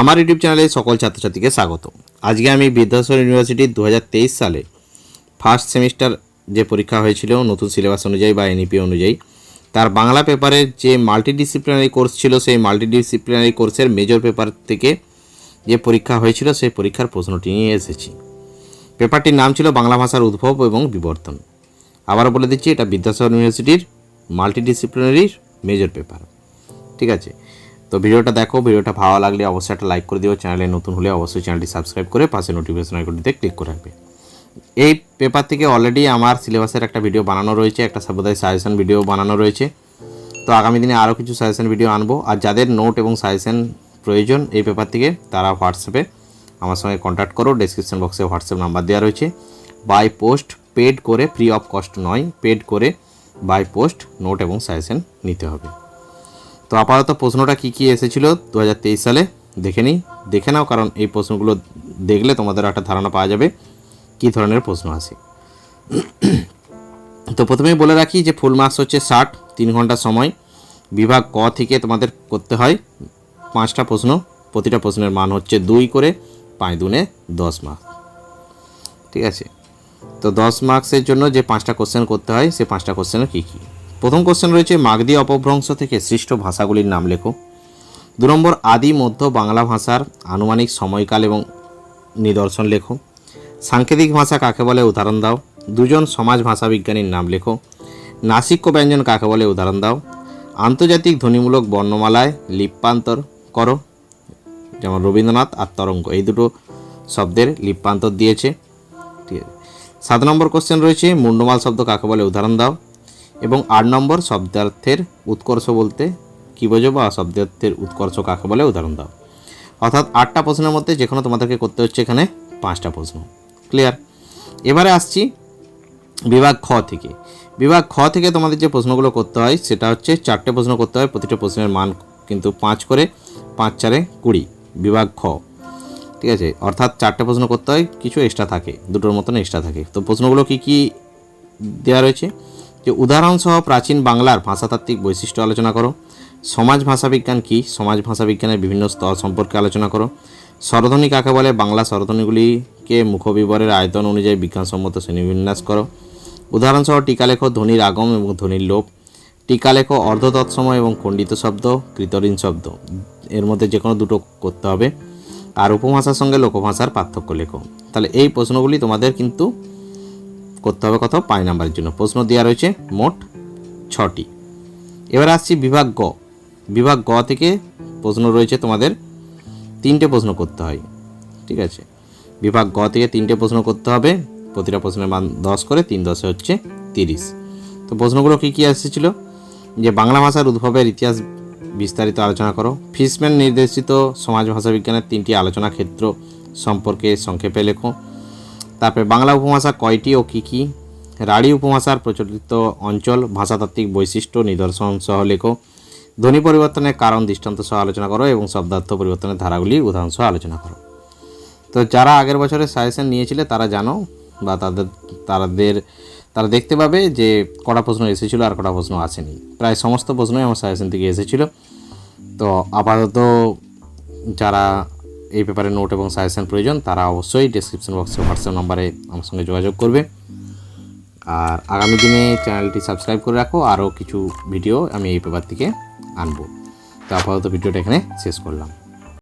আমার ইউটিউব চ্যানেলে সকল ছাত্রছাত্রীকে স্বাগত। আজকে আমি বিদ্যাসাগর ইউনিভার্সিটির দু হাজার তেইশ সালে ফার্স্ট সেমিস্টার যে পরীক্ষা হয়েছিল নতুন সিলেবাস অনুযায়ী বা এনইপি অনুযায়ী, তার বাংলা পেপারের যে মাল্টিডিসিপ্লিনারি কোর্স ছিল, সেই মাল্টিডিসিপ্লিনারি কোর্সের মেজর পেপার থেকে যে পরীক্ষা হয়েছিল, সেই পরীক্ষার প্রশ্নটি নিয়ে এসেছি। পেপারটির নাম ছিল বাংলা ভাষার উদ্ভব এবং বিবর্তন। আবারও বলে দিচ্ছি, এটা বিদ্যাসাগর ইউনিভার্সিটির মাল্টিডিসিপ্লিনারির মেজর পেপার ঠিক আছে? তো ভিডিওটা দেখো, ভিডিওটা ভালো লাগলে অবশ্যই একটা লাইক করে দিও। চ্যানেলে নতুন হলে অবশ্যই চ্যানেলটি সাবস্ক্রাইব করে পাশে নোটিফিকেশন আইকনটিতে ক্লিক করে রাখবে। এই পেপার থেকে অলরেডি আমার সিলেবাসের একটা ভিডিও বানানো রয়েছে, একটা সাবধায় সাজেশন ভিডিও বানানো রয়েছে। তো আগামী দিনে আরও কিছু সাজেশন ভিডিও আনব। আর যাদের নোট এবং সাজেশন প্রয়োজন, এই পেপার থেকে তারা হোয়াটসঅ্যাপে আমার সঙ্গে কন্ট্যাক্ট করো। ডেসক্রিপশন বক্সে হোয়াটসঅ্যাপ নাম্বার দেওয়া রয়েছে। বাই পোস্ট পেড করে ফ্রি অফ কস্ট নয় পেড করে বাই পোস্ট নোট এবং সাজেশন নিতে হবে। তো আপাতত প্রশ্নটা কী কী এসেছিল দু হাজার তেইশ সালে? দেখে নিই। দেখে নাও, কারণ এই প্রশ্নগুলো দেখলে তোমাদের একটা ধারণা পাওয়া যাবে কী ধরনের প্রশ্ন আসে তো প্রথমেই বলে রাখি যে ফুল মার্কস হচ্ছে ষাট, তিন ঘণ্টা সময়। বিভাগ ক থেকে তোমাদের করতে হয় পাঁচটা প্রশ্ন। প্রতিটা প্রশ্নের মান হচ্ছে দুই করে পাঁচ দুনে দশ মার্কস ঠিক আছে? তো দশ মার্কসের জন্য যে পাঁচটা কোশ্চেন করতে হয়, সে পাঁচটা কোশ্চেনের কী কী? প্রথম কোশ্চেন রয়েছে মাগধী অপভ্রংশ থেকে সৃষ্ট ভাষাগুলির নাম লেখো। দু নম্বর, আদি, মধ্য বাংলা ভাষার আনুমানিক সময়কাল এবং নিদর্শন লেখো। সাংকেতিক ভাষা কাকে বলে, উদাহরণ দাও। দুজন সমাজ ভাষাবিজ্ঞানীর নাম লেখো। নাসিক্য ব্যঞ্জন কাকে বলে, উদাহরণ দাও। আন্তর্জাতিক ধ্বনিমূলক বর্ণমালায় লিপ্যান্তর করো, যেমন রবীন্দ্রনাথ আর তরঙ্গ। এই দুটো শব্দের লিপ্যান্তর দিয়েছে। ঠিক আছে। সাত নম্বর কোশ্চেন রয়েছে, মুন্ডমাল শব্দ কাকে বলে, উদাহরণ দাও। এবং আট নম্বর শব্দার্থের উৎকর্ষ বলতে কী বোঝো বা শব্দার্থের উৎকর্ষ কাকে বলে? উদাহরণ দাও। অর্থাৎ আটটা প্রশ্নের মধ্যে যে কোনো তোমাদেরকে করতে হচ্ছে এখানে পাঁচটা প্রশ্ন। ক্লিয়ার এবারে আসছি বিভাগ খ থেকে। বিভাগ খ থেকে তোমাদের যে প্রশ্নগুলো করতে হয়, সেটা হচ্ছে চারটে প্রশ্ন করতে হয়, প্রতিটা প্রশ্নের মান কিন্তু পাঁচ করে পাঁচ চারে কুড়ি। বিভাগ খ। ঠিক আছে? অর্থাৎ চারটে প্রশ্ন করতে হয়, কিছু এক্সট্রা থাকে, দুটোর মতন এক্সট্রা থাকে। তো প্রশ্নগুলো কী কী দেওয়া রয়েছে? যে উদাহরণসহ প্রাচীন বাংলার ভাষাতাত্ত্বিক বৈশিষ্ট্য আলোচনা করো। সমাজ ভাষাবিজ্ঞান কী? সমাজ ভাষাবিজ্ঞানের বিভিন্ন স্তর সম্পর্কে আলোচনা করো। স্বরধ্বনি কাকে বলে? বাংলা স্বরধ্বনিগুলিকে মুখবিবরের আয়তন অনুযায়ী বিজ্ঞানসম্মত শ্রেণীবিন্যাস করো। উদাহরণসহ টিকা লেখো ধ্বনির আগম এবং ধ্বনির লোপ। টিকা লেখো অর্ধ তৎসময় এবং খণ্ডিত শব্দ কৃতঋণ শব্দ। এর মধ্যে যে কোনো দুটো করতে হবে। আর উপভাষার সঙ্গে লোকভাষার পার্থক্য লেখো। তাহলে এই প্রশ্নগুলি তোমাদের কিন্তু করতে হবে কত পাঁচ নাম্বারের জন্য। প্রশ্ন দেওয়া রয়েছে মোট ছটি। এবার আসছি বিভাগ গ। বিভাগ গ থেকে প্রশ্ন রয়েছে তোমাদের তিনটে প্রশ্ন করতে হয়। ঠিক আছে? বিভাগ গ থেকে তিনটে প্রশ্ন করতে হবে। প্রতিটা প্রশ্নের মান দশ করে, তিন দশে হচ্ছে তিরিশ। তো প্রশ্নগুলো কী কী এসেছিল? যে বাংলা ভাষার উদ্ভবের ইতিহাস বিস্তারিত আলোচনা করো। ফিসম্যান নির্দেশিত সমাজ ভাষা বিজ্ঞানের তিনটি আলোচনা ক্ষেত্র সম্পর্কে সংক্ষেপে লেখো। তারপরে বাংলা উপভাষা কয়টি ও কী কী? রাঢ়ী উপভাষার প্রচলিত অঞ্চল, ভাষাতাত্ত্বিক বৈশিষ্ট্য, নিদর্শন সহ লেখো। ধ্বনি পরিবর্তনের কারণ, দৃষ্টান্ত সহ আলোচনা করো এবং শব্দার্থ পরিবর্তনের ধারাগুলি উদাহরণ সহ আলোচনা করো। তো যারা আগের বছরে সাজেশন নিয়েছিলে, তারা জানো বা তাদের তাদের, তারা দেখতে পাবে যে কটা প্রশ্ন এসেছিল আর কটা প্রশ্ন আসেনি। প্রায় সমস্ত প্রশ্নই আমার সাজেশন থেকে এসেছিল। তো আপাতত যারা এই পেপারে নোট এবং সাজেশান প্রয়োজন, তারা অবশ্যই ডিসক্রিপশন বক্সে হোয়াটসঅ্যাপ নাম্বারে আমার সঙ্গে যোগাযোগ করবে। আর আগামী দিনে চ্যানেলটি সাবস্ক্রাইব করে রাখো, আরও কিছু ভিডিও আমি এই পেপার থেকে আনব। তো আপাতত ভিডিওটা এখানে শেষ করলাম।